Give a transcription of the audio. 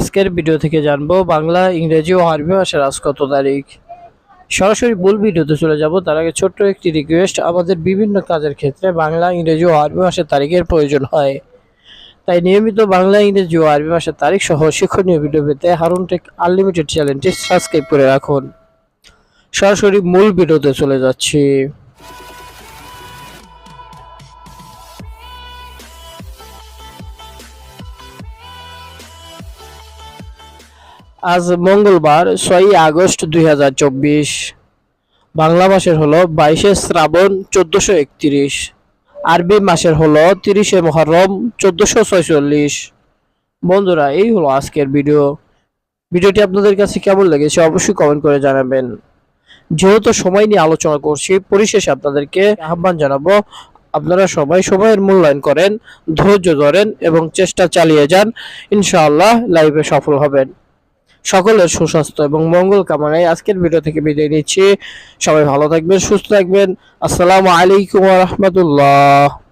আজকের ভিডিও থেকে জানব বাংলা, ইংরেজি ও আরবি ভাষার আজ কত তারিখ? সরাসরি মূল ভিডিওতে চলে যাব। তার আগে ছোট্ট একটি রিকোয়েস্ট আমাদের বিভিন্ন কাজের ক্ষেত্রে বাংলা, ইংরেজি ও আরবি ভাষার তারিখের প্রয়োজন হয়। তাই নিয়মিত বাংলা, ইংরেজি ও আরবি ভাষার তারিখ সহ শিক্ষণীয় ভিডিও পেতে হারুন টেক আনলিমিটেড চ্যানেলটি সাবস্ক্রাইব করে রাখুন। সরাসরি মূল ভিডিওতে চলে যাচ্ছি। আজ মঙ্গলবার ছয়ই আগস্ট দুই হাজার চব্বিশ। বাংলা মাসের হলো বাইশে শ্রাবণ চোদ্দশো একত্রিশ। আরবি মাসের হলো তিরিশে মহরম চোদ্দশো ছয়চল্লিশ। বন্ধুরা, এই হলো আজকের ভিডিও। ভিডিওটি আপনাদের কাছে কেমন লেগেছে অবশ্যই কমেন্ট করে জানাবেন। যেহেতু সময় নিয়ে আলোচনা করছি, পরিশেষে আপনাদেরকে আহ্বান জানাব, আপনারা সবাই সময়ের মূল্যায়ন করেন, ধৈর্য ধরেন এবং চেষ্টা চালিয়ে যান। ইনশাআল্লাহ লাইভে সফল হবেন। সকলের সুস্বাস্থ্য এবং মঙ্গল কামনায় আজকের ভিডিও থেকে বিদায় নিচ্ছি। সবাই ভালো থাকবেন, সুস্থ থাকবেন। আসসালামু আলাইকুম রহমতুল্লাহ।